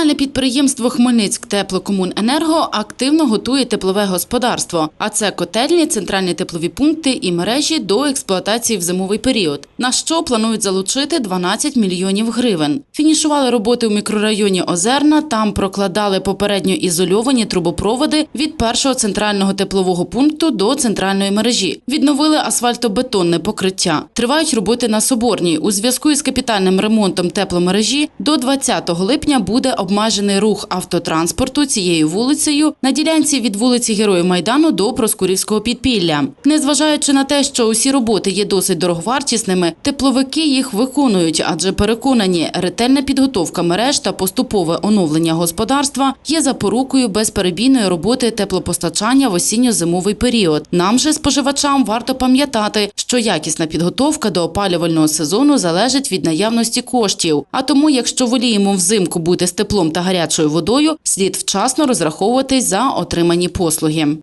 Комунальне підприємство Хмельницьк Теплокомуненерго активно готує теплове господарство, а це котельні, центральні теплові пункти і мережі до експлуатації в зимовий період. На що планують залучити 12 мільйонів гривень. Фінішували роботи у мікрорайоні Озерна. Там прокладали попередньо ізольовані трубопроводи від першого центрального теплового пункту до центральної мережі. Відновили асфальтобетонне покриття. Тривають роботи на Соборній. У зв'язку із капітальним ремонтом тепломережі до 20 липня буде обмежений рух автотранспорту цією вулицею на ділянці від вулиці Героїв Майдану до Проскурівського підпілля. Незважаючи на те, що усі роботи є досить дороговартісними, тепловики їх виконують, адже переконані, ретельна підготовка мереж та поступове оновлення господарства є запорукою безперебійної роботи теплопостачання в осінньо-зимовий період. Нам же споживачам варто пам'ятати, що якісна підготовка до опалювального сезону залежить від наявності коштів. А тому, якщо воліємо взимку бути з теплом та гарячою водою, слід вчасно розраховуватись за отримані послуги.